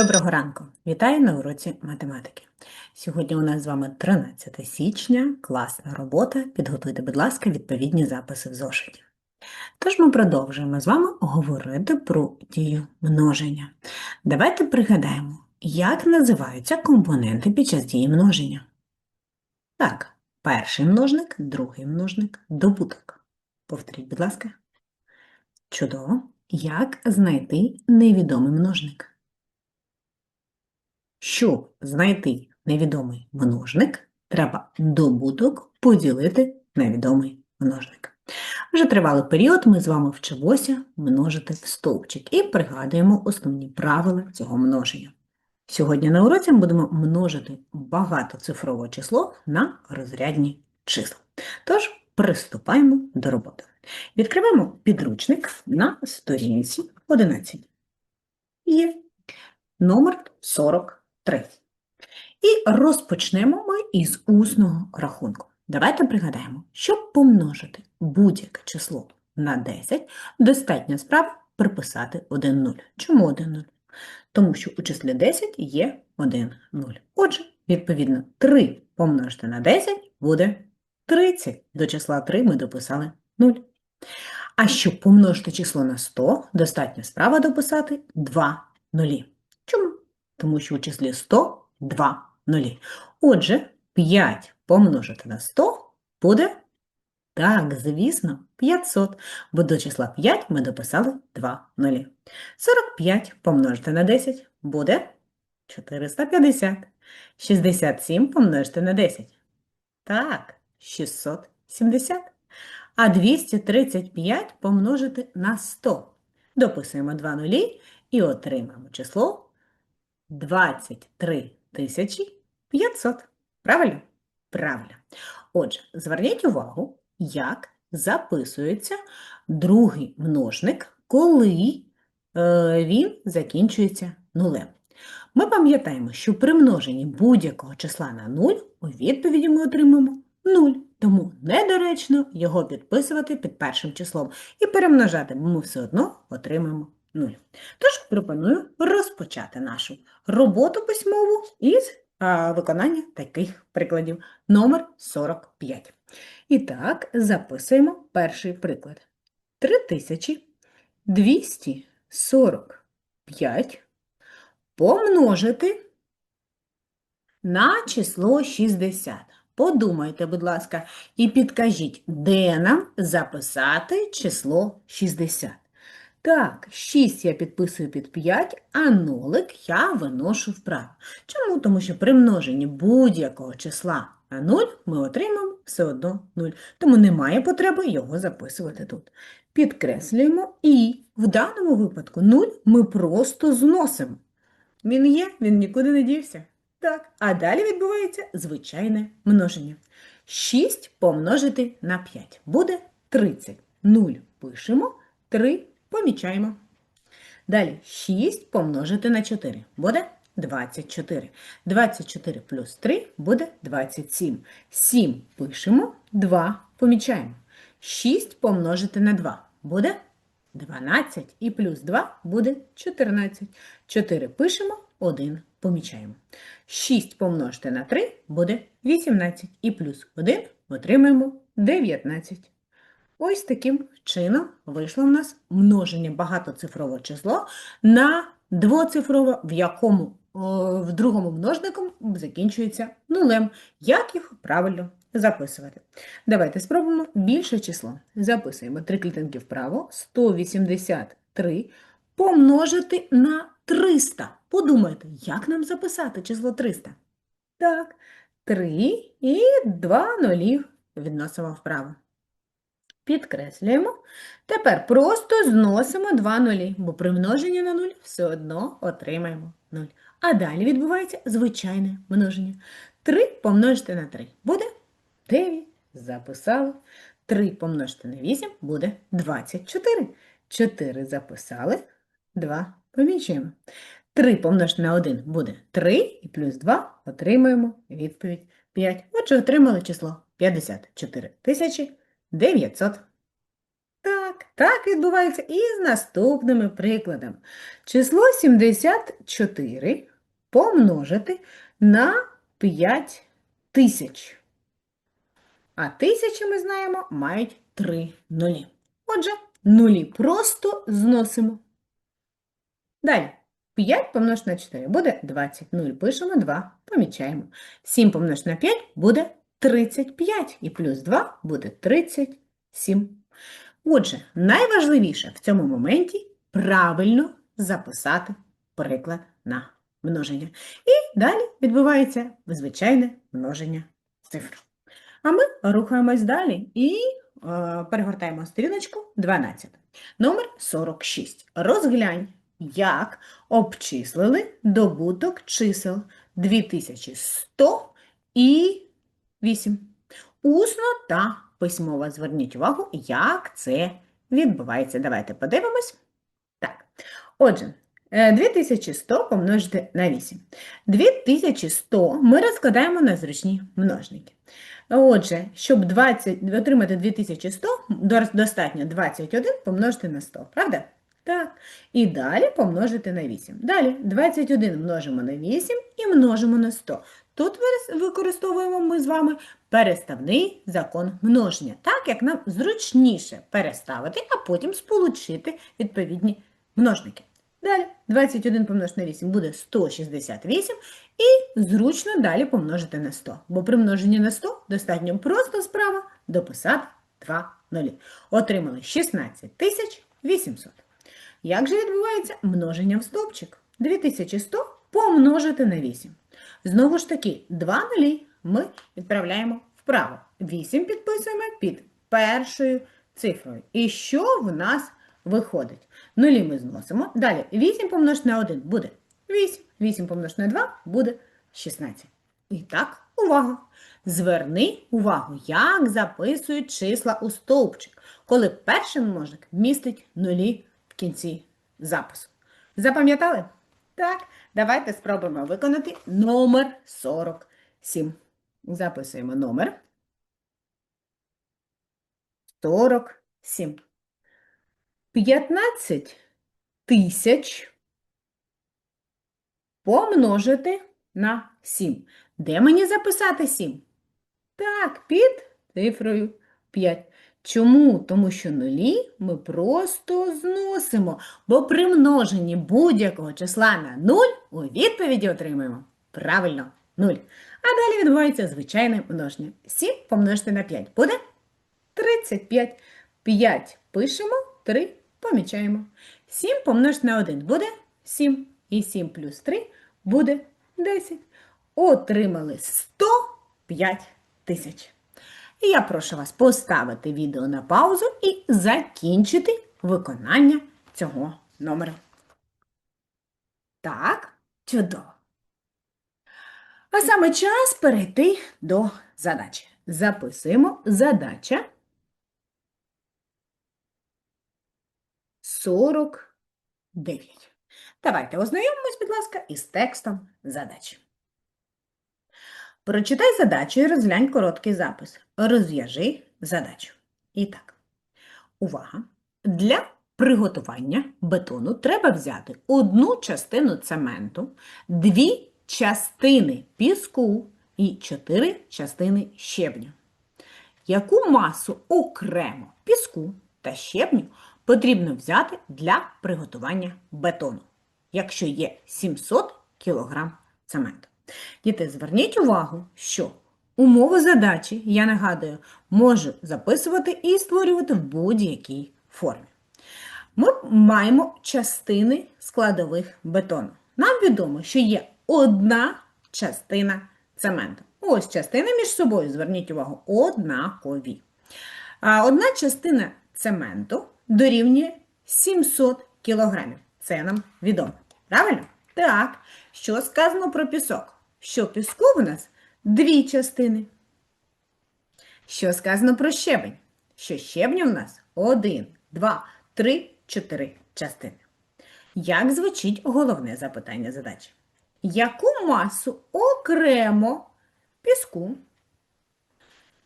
Доброго ранку! Вітаю на уроці математики. Сьогодні у нас з вами 13 січня, класна робота. Підготуйте, будь ласка, відповідні записи в зошиті. Тож ми продовжуємо з вами говорити про дію множення. Давайте пригадаємо, як називаються компоненти під час дії множення. Так, перший множник, другий множник, добуток. Повторіть, будь ласка. Чудово. Як знайти невідомий множник? Щоб знайти невідомий множник, треба добуток поділити на відомий множник. Вже тривалий період ми з вами вчимося множити в стовпчик і пригадуємо основні правила цього множення. Сьогодні на уроці ми будемо множити багатоцифрове число на розрядні числа. Тож приступаємо до роботи. Відкриваємо підручник на сторінці 11. Є номер 43. І розпочнемо ми із усного рахунку. Давайте пригадаємо, щоб помножити будь-яке число на 10, достатньо справа приписати 1 0. Чому 1 0? Тому що у числі 10 є 1 0. Отже, відповідно, 3 помножити на 10 буде 30. До числа 3 ми дописали 0. А щоб помножити число на 100, достатньо справа дописати 2 нулі. Чому? Тому що у числі 100 – 2 нулі. Отже, 5 помножити на 100 буде, так, звісно, 500, бо до числа 5 ми дописали 2 нулі. 45 помножити на 10 буде 450. 67 помножити на 10. Так, 670. А 235 помножити на 100. Дописуємо 2 нулі і отримаємо число 23 тисячі 500. Правильно? Правильно. Отже, зверніть увагу, як записується другий множник, коли е, він закінчується нулем. Ми пам'ятаємо, що при множенні будь-якого числа на 0 у відповіді ми отримаємо 0, тому недоречно його підписувати під першим числом і перемножати, ми все одно отримаємо 0. Тож пропоную розпочати нашу роботу письмову із виконання таких прикладів. Номер 45. І так, записуємо перший приклад. 3245 помножити на число 60. Подумайте, будь ласка, і підкажіть, де нам записати число 60. Так, 6 я підписую під 5, а нолик я виношу вправо. Чому? Тому що при множенні будь-якого числа на 0 ми отримаємо все одно 0. Тому немає потреби його записувати тут. Підкреслюємо і в даному випадку 0 ми просто зносимо. Він є, він нікуди не дівся. Так, а далі відбувається звичайне множення. 6 помножити на 5 буде 30. 0 пишемо, 3 помічаємо. Далі 6 помножити на 4 буде 24. 24 плюс 3 буде 27. 7 пишемо, 2 помічаємо. 6 помножити на 2 буде 12 і плюс 2 буде 14. 4 пишемо, 1 помічаємо. 6 помножити на 3 буде 18 і плюс 1 отримаємо 19. Ось таким чином вийшло в нас множення багатоцифрового число на двоцифрове, в якому в другому множнику закінчується нулем. Як їх правильно записувати? Давайте спробуємо більше число. Записуємо три клітинки вправо, 183 помножити на 300. Подумайте, як нам записати число 300? Так, 3 і 2 нулів відносимо вправо. Підкреслюємо. Тепер просто зносимо 2 нулі, бо при множенні на 0 все одно отримаємо 0. А далі відбувається звичайне множення. 3 помножити на 3 буде 9. Записали. 3 помножити на 8 буде 24. 4 записали, 2 помічуємо. 3 помножити на 1 буде 3, і плюс 2 отримуємо відповідь 5. Отже, отримали число 54 тисячі 900. Так, так відбувається і з наступними прикладами. Число 74 помножити на 5 тисяч. А тисячі, ми знаємо, мають 3 нулі. Отже, нулі просто зносимо. Далі. 5 помножити на 4 буде 20. 0 пишемо 2, помічаємо. 7 помножити на 5 буде 35. І плюс 2 буде 37. Отже, найважливіше в цьому моменті правильно записати приклад на множення. І далі відбувається звичайне множення цифр. А ми рухаємось далі і е, перегортаємо сторіночку 12. Номер 46. Розглянь, як обчислили добуток чисел 2100 і 8. Усно та письмово. Зверніть увагу, як це відбувається. Давайте подивимось. Так. Отже, е, 2100 помножити на 8. 2100 ми розкладаємо на зручні множники. Отже, щоб 20, отримати 2100, достатньо 21 помножити на 100, правда? Так. І далі помножити на 8. Далі 21 множимо на 8 і множимо на 100. Тут використовуємо ми з вами переставний закон множення, так як нам зручніше переставити, а потім сполучити відповідні множники. Далі 21 помножити на 8 буде 168 і зручно далі помножити на 100. Бо при множенні на 100 достатньо просто справа дописати 2 нулі. Отримали 16 800. Як же відбувається множення в стовпчик? 2100 помножити на 8. Знову ж таки, 2 нулі ми відправляємо вправо. 8 підписуємо під першою цифрою. І що в нас виходить? Нулі ми зносимо. Далі 8 помножити на 1 буде 8. 8 помножити на 2 буде 16. І так, увага! Зверни увагу, як записують числа у стовпчик, коли перший множник містить нулі в кінці запису. Запам'ятали? Так, давайте спробуємо виконати номер 47. Записуємо номер 47. 15 тисяч помножити на 7. Де мені записати 7? Так, під цифрою 5. Чому? Тому що нулі ми просто зносимо, бо при множенні будь-якого числа на 0 у відповіді отримуємо правильно 0. А далі відбувається звичайне множення. 7 помножити на 5 буде 35. 5 пишемо, 3 помічаємо. 7 помножити на 1 буде 7. І 7 плюс 3 буде 10. Отримали 105 тисяч. І я прошу вас поставити відео на паузу і закінчити виконання цього номеру. Так, чудово. А саме час перейти до задачі. Записуємо задача 49. Давайте ознайомимось, будь ласка, із текстом задачі. Прочитай задачу і розглянь короткий запис. Розв'яжи задачу. І так, увага! Для приготування бетону треба взяти одну частину цементу, дві частини піску і чотири частини щебню. Яку масу окремо піску та щебню потрібно взяти для приготування бетону, якщо є 700 кг цементу? Діти, зверніть увагу, що умови задачі, я нагадую, можу записувати і створювати в будь-якій формі. Ми маємо частини складових бетону. Нам відомо, що є одна частина цементу. Ось частини між собою, зверніть увагу, однакові. Одна частина цементу дорівнює 700 кг. Це нам відомо. Правильно? Так. Що сказано про пісок? Що піску в нас дві частини. Що сказано про щебень? Що щебню в нас один, два, три, чотири частини. Як звучить головне запитання задачі? Яку масу окремо піску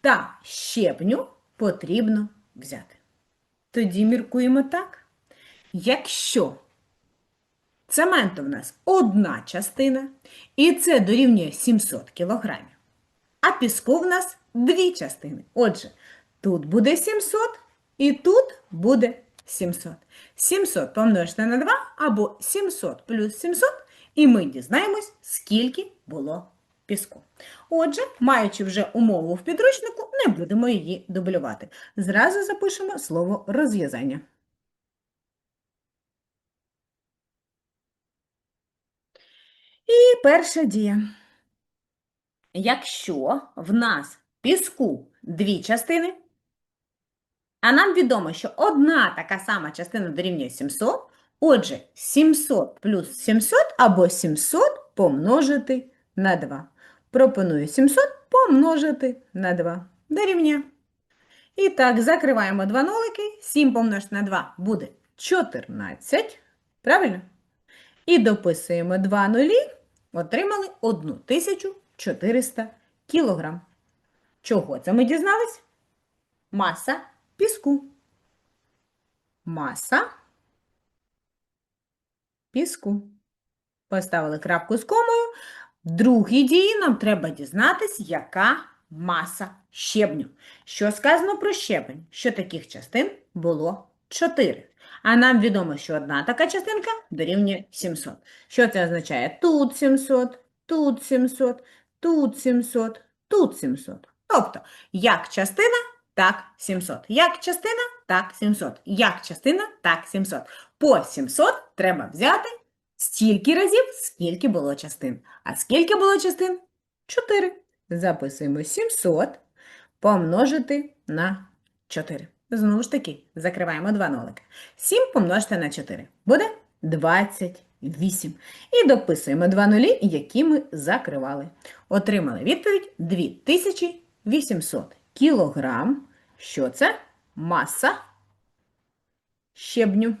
та щебню потрібно взяти? Тоді міркуємо так. Якщо цементу в нас одна частина, і це дорівнює 700 кілограмів, а піску в нас дві частини. Отже, тут буде 700 і тут буде 700. 700 помножити на 2 або 700 плюс 700, і ми дізнаємось, скільки було піску. Отже, маючи вже умову в підручнику, не будемо її дублювати. Зразу запишемо слово розв'язання. І перша дія. Якщо в нас піску дві частини, а нам відомо, що одна така сама частина дорівнює 700, отже, 700 плюс 700 або 700 помножити на 2. Пропоную 700 помножити на 2. Дорівнює. І так, закриваємо два нолики. 7 помножити на 2 буде 14. Правильно? І дописуємо 2 нулі. Отримали 1400 кілограм. Чого це ми дізнались? Маса піску. Маса піску. Поставили крапку з комою. В другій дії нам треба дізнатись, яка маса щебню. Що сказано про щебень? Що таких частин було 4. А нам відомо, що одна така частинка дорівнює 700. Що це означає? Тут 700, тут 700, тут 700, тут 700. Тобто, як частина, так 700. Як частина, так 700. Як частина, так 700. По 700 треба взяти стільки разів, скільки було частин. А скільки було частин? 4. Записуємо 700 помножити на 4. Знову ж таки, закриваємо два нолики. 7 помножити на 4 буде 28. І дописуємо два нулі, які ми закривали. Отримали відповідь 2800 кілограм. Що це? Маса щебню.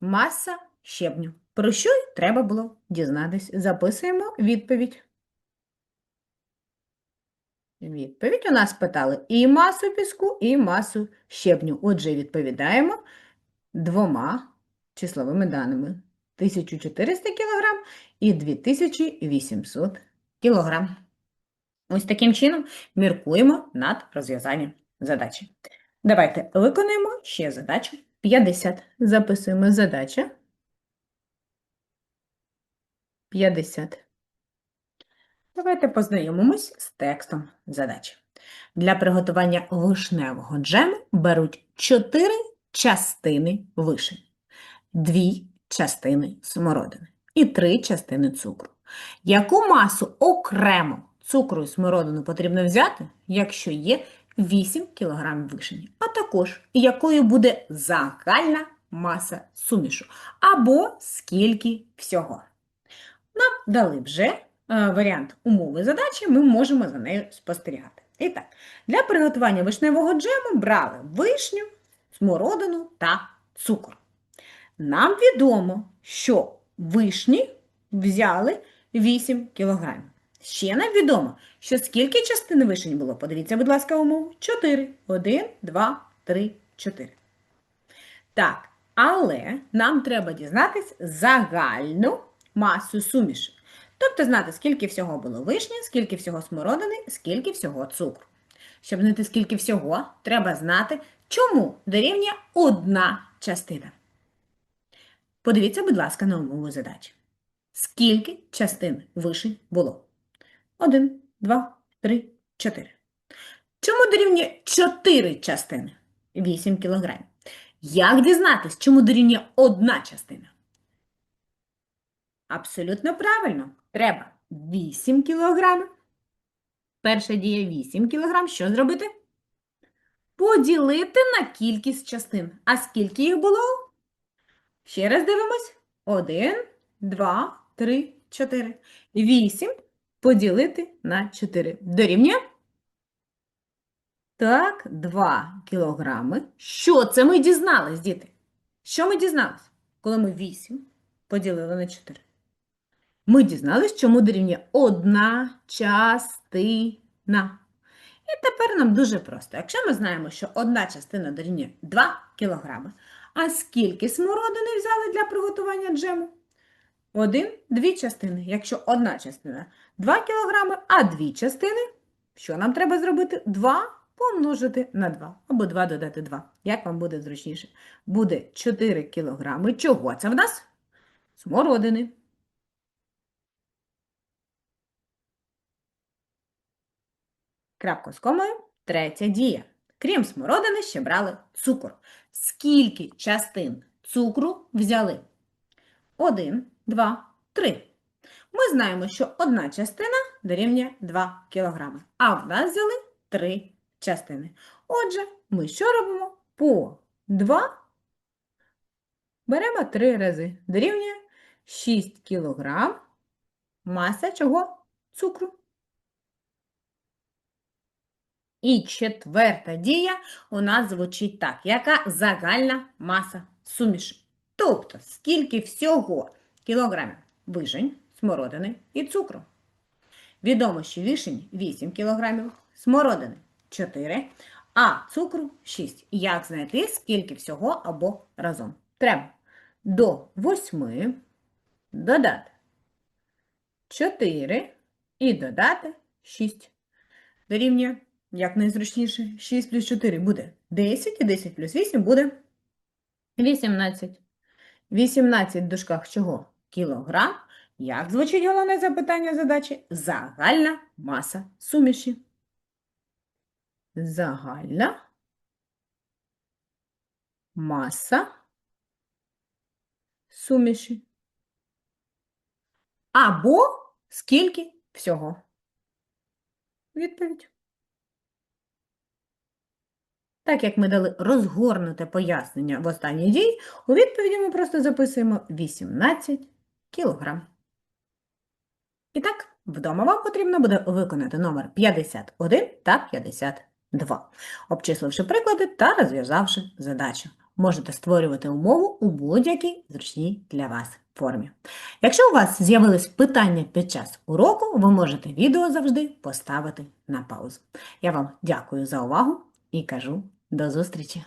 Маса щебню. Про що треба було дізнатись? Записуємо відповідь. Відповідь у нас питали і масу піску, і масу щебню. Отже, відповідаємо двома числовими даними. 1400 кг і 2800 кг. Ось таким чином міркуємо над розв'язанням задачі. Давайте виконаємо ще задачу 50. Записуємо задача 50. Давайте познайомимось з текстом задачі. Для приготування вишневого джему беруть 4 частини вишень, 2 частини смородини і 3 частини цукру. Яку масу окремо цукру і смородину потрібно взяти, якщо є 8 кг вишені, а також якою буде загальна маса сумішу, або скільки всього. Нам дали вже варіант умови задачі, ми можемо за нею спостерігати. І так, для приготування вишневого джему брали вишню, смородину та цукор. Нам відомо, що вишні взяли 8 кг. Ще нам відомо, що скільки частин вишень було. Подивіться, будь ласка, умову. 4. 1, 2, 3, 4. Так, але нам треба дізнатись загальну масу суміші. Тобто знати, скільки всього було вишні, скільки всього смородини, скільки всього цукру. Щоб знати, скільки всього, треба знати, чому дорівнює одна частина. Подивіться, будь ласка, на умову задачі. Скільки частин вишень було? Один, два, три, чотири. Чому дорівнює 4 частини? 8 кілограмів. Як дізнатись, чому дорівнює одна частина? Абсолютно правильно. Треба 8 кілограмів. Перша дія 8 кілограм. Що зробити? Поділити на кількість частин. А скільки їх було? Ще раз дивимось. 1, 2, 3, 4. 8 поділити на 4. Дорівнює? Так, 2 кілограми. Що це ми дізнались, діти? Що ми дізнались, коли ми 8 поділили на 4? Ми дізнались, чому дорівнює одна частина. І тепер нам дуже просто. Якщо ми знаємо, що одна частина дорівнює 2 кг, а скільки смородини взяли для приготування джему? Один, дві частини. Якщо одна частина 2 кг, а дві частини, що нам треба зробити? 2 помножити на 2. Або 2 додати 2. Як вам буде зручніше? Буде 4 кг. Чого це в нас? Смородини. Крапку з комою. Третя дія. Крім смородини, ще брали цукор. Скільки частин цукру взяли? Один, два, три. Ми знаємо, що одна частина дорівнює 2 кг, а в нас взяли 3 частини. Отже, ми що робимо? По 2 беремо 3 рази. Дорівнює 6 кг маса чого? Цукру. І четверта дія у нас звучить так. Яка загальна маса суміші? Тобто, скільки всього кілограмів вишень, смородини і цукру? Відомо, що вишень 8 кілограмів, смородини 4, а цукру 6. Як знайти, скільки всього або разом? Треба до 8 додати 4 і додати 6. Дорівнює, як найзручніше, 6 плюс 4 буде 10, і 10 плюс 8 буде 18. 18 в дужках чого? Кілограм. Як звучить головне запитання задачі? Загальна маса суміші. Загальна маса суміші. Або скільки всього? Відповідь. Так як ми дали розгорнуте пояснення в останній дії, у відповіді ми просто записуємо 18 кілограм. І так, вдома вам потрібно буде виконати номер 51 та 52, обчисливши приклади та розв'язавши задачу. Можете створювати умову у будь-якій зручній для вас формі. Якщо у вас з'явились питання під час уроку, ви можете відео завжди поставити на паузу. Я вам дякую за увагу і кажу до зустрічі!